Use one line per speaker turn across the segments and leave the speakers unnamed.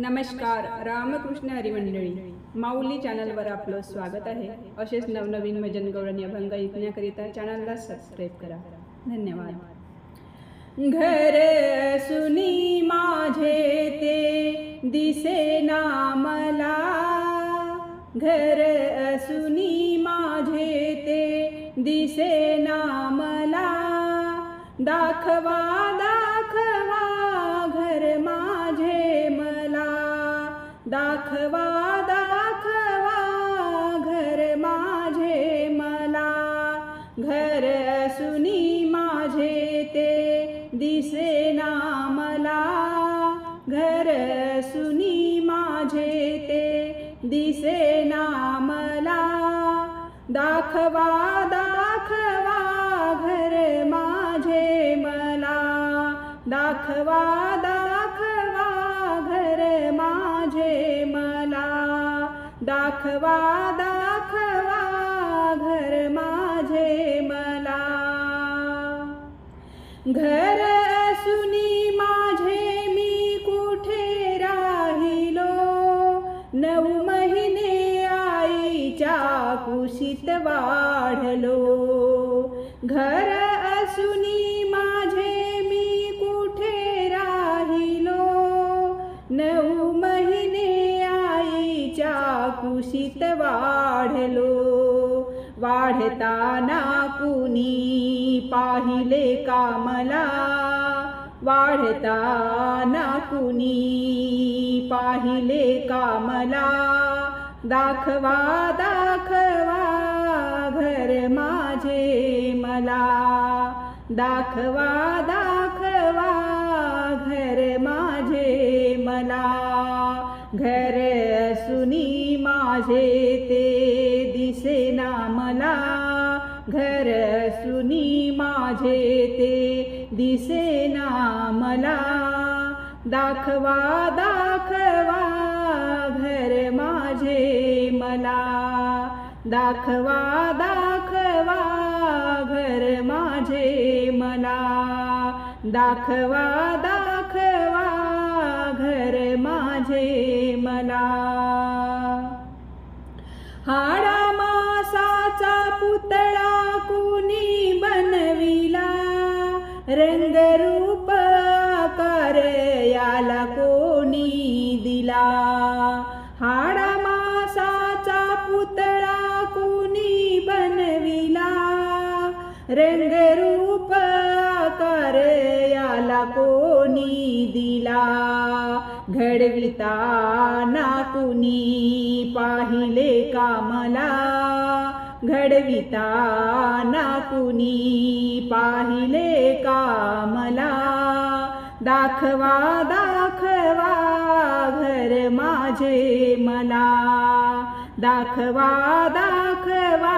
नमस्कार रामकृष्ण हरिमंडळी माऊली चॅनलवर आपलं स्वागत आहे. असेच नवनवीन भजन गौरणी अभंग ऐकण्याकरिता चॅनलला सबस्क्राईब करा. धन्यवाद. घर सुनी माझे ते दिसे ना मला घर सुनी माझे ते दिसे ना मला दाखवा दा दाखवा दाखवा घर माझे मला. घर सुनी माझे ते दिसे ना मला. घर सुनी माझे ते दिसे ना मला. दाखवा दाखवा घर माझे मला. दाखवा दाखवा दाखवा घर माझे मला. घर सुनी माझे मी कुठे राहिलो? नऊ महिने आईच्या कुशीत वाढलो. घर असुनी माझे मी कुठे राहिलो? नऊ कुशीत वाढलो. वाढताना कुणी पाहिले का मला वाढताना कुणी पाहिले का मला दाखवा दाखवा घर माझे मला. दाखवा दाखवा घर माझे मला. घर माझे ते दिसे ना मला. घर सुनी माझे ते दिसे ना मला. दाखवा दाखवा घर माझे मला. दाखवा दाखवा घर माझे मला. दाखवा दाखवा घर माझे मला. हाडा मासाचा पुतळा कुणी बनविला? रंगरूप आकार याला कोणी दिला? हाडा मासाचा पुतळा कुणी बनविला? रंगरूप आकार याला कोणी दिला? घडविता कुणी पाहिले का मला घडविताना कुणी पाहिले का मला दाखवा दाखवा घर माझे मला. दाखवा दाखवा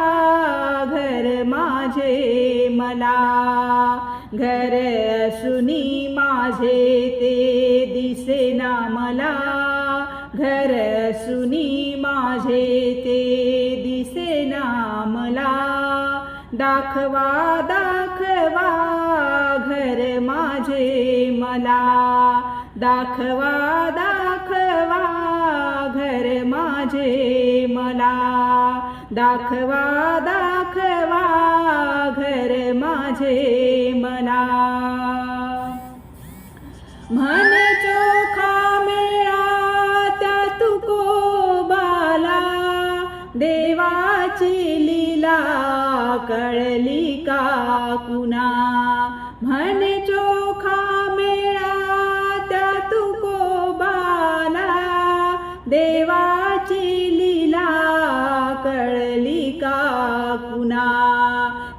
घर माझे मला. घर सुनी माझे ते दिसेना मला घर सुनी माझे ते. दिसेना मला दाखवा दाखवा घर माझे मला. दाखवा दाखवा घर माझे मला. दाखवा दाखवा घर माझे मला. देवाची लीला कळली का कुणा? म्हणे चोखा मेळा त्या तुकोबाला देवाची लीला कळली का कुणा?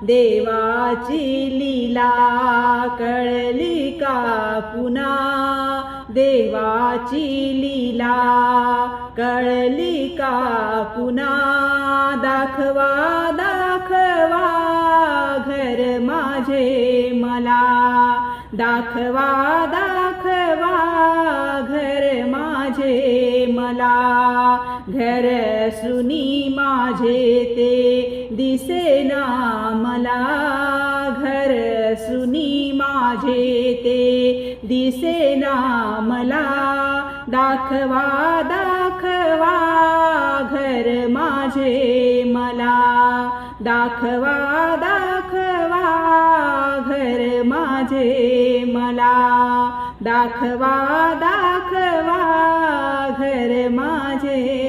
देवाची लीला कळली का कुणा? देवाची लीला कळली का कुणा दाखवा दाखवा घर माझे मला. दाखवा दाखवा घर माझे मला. घर सुनी माझे ते दिसेना मला. घर सुनी माझे ते दिसे ना मला. दाखवा दाखवा घर माझे मला. दाखवा दाखवा घर माझे मला. दाखवा दाखवा घर माझे